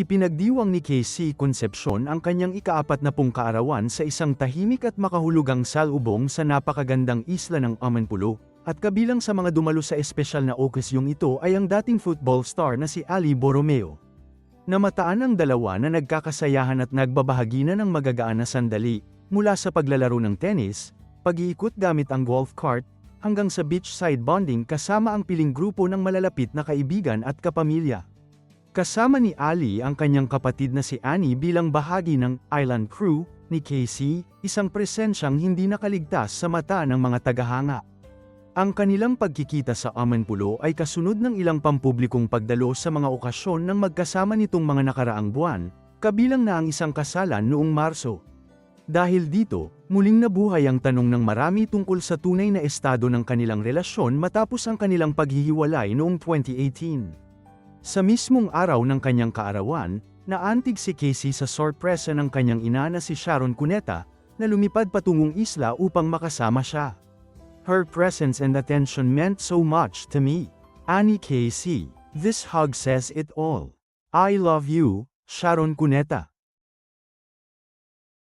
Ipinagdiwang ni Casey Concepcion ang kanyang ikaapat na pung kaarawan sa isang tahimik at makahulugang salubong sa napakagandang isla ng Amanpulo, at kabilang sa mga dumalo sa espesyal na okasyong ito ay ang dating football star na si Ali Borromeo. Namataan ang dalawa na nagkakasayahan at nagbabahagi na ng magagaan na sandali, mula sa paglalaro ng tennis, pag-iikot gamit ang golf cart, hanggang sa beachside bonding kasama ang piling grupo ng malalapit na kaibigan at kapamilya. Kasama ni Ali ang kanyang kapatid na si Annie bilang bahagi ng island crew ni Casey, isang presensyang hindi nakaligtas sa mata ng mga tagahanga. Ang kanilang pagkikita sa Amanpulo ay kasunod ng ilang pampublikong pagdalo sa mga okasyon ng magkasama nitong mga nakaraang buwan, kabilang na ang isang kasalan noong Marso. Dahil dito, muling nabuhay ang tanong ng marami tungkol sa tunay na estado ng kanilang relasyon matapos ang kanilang paghihiwalay noong 2018. Sa mismong araw ng kanyang kaarawan, naantig si Casey sa sorpresa ng kanyang ina na si Sharon Cuneta, na lumipad patungong isla upang makasama siya. Her presence and attention meant so much to me. Annie Casey, this hug says it all. I love you, Sharon Cuneta.